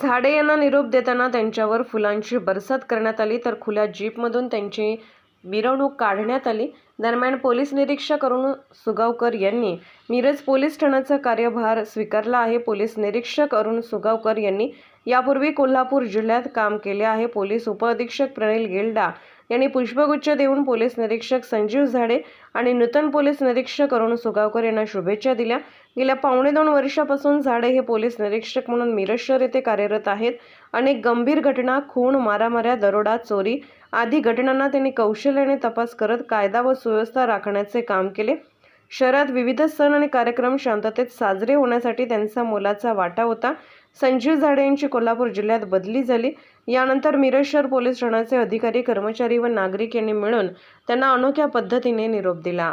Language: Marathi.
झाडे यांना निरोप देताना त्यांच्यावर फुलांची बरसात करण्यात आली तर खुल्या जीपमधून त्यांची मिरवणूक काढण्यात आली. दरम्यान पोलीस निरीक्षक अरुण सुगावकर यांनी मिरज पोलीस ठाण्याचा कार्यभार स्वीकारला आहे. पोलीस निरीक्षक अरुण सुगावकर यांनी यापूर्वी कोल्हापूर जिल्ह्यात काम केले आहे. पोलीस उपअधीक्षक प्रणील गिल्डा यांनी पुष्पगुच्छ देऊन पोलीस निरीक्षक संजीव झाडे आणि नूतन पोलीस निरीक्षक अरुण सुगावकर यांना शुभेच्छा दिल्या. गेल्या पावणे दोन वर्षापासून झाडे हे पोलीस निरीक्षक म्हणून मिरज शहर येथे कार्यरत आहेत. अनेक गंभीर घटना खून मारामाऱ्या दरोडा चोरी आदी घटनांना त्यांनी कौशल्याने तपास करत कायदा व सुव्यवस्था राखण्याचे काम केले. शहरात विविध सण आणि कार्यक्रम शांततेत साजरे होण्यासाठी त्यांचा मोलाचा वाटा होता. संजीव झाडे यांची कोल्हापूर जिल्ह्यात बदली झाली. यानंतर मिरज शहर पोलीस ठाण्याचे अधिकारी कर्मचारी व नागरिक यांनी मिळून त्यांना अनोख्या पद्धतीने निरोप दिला.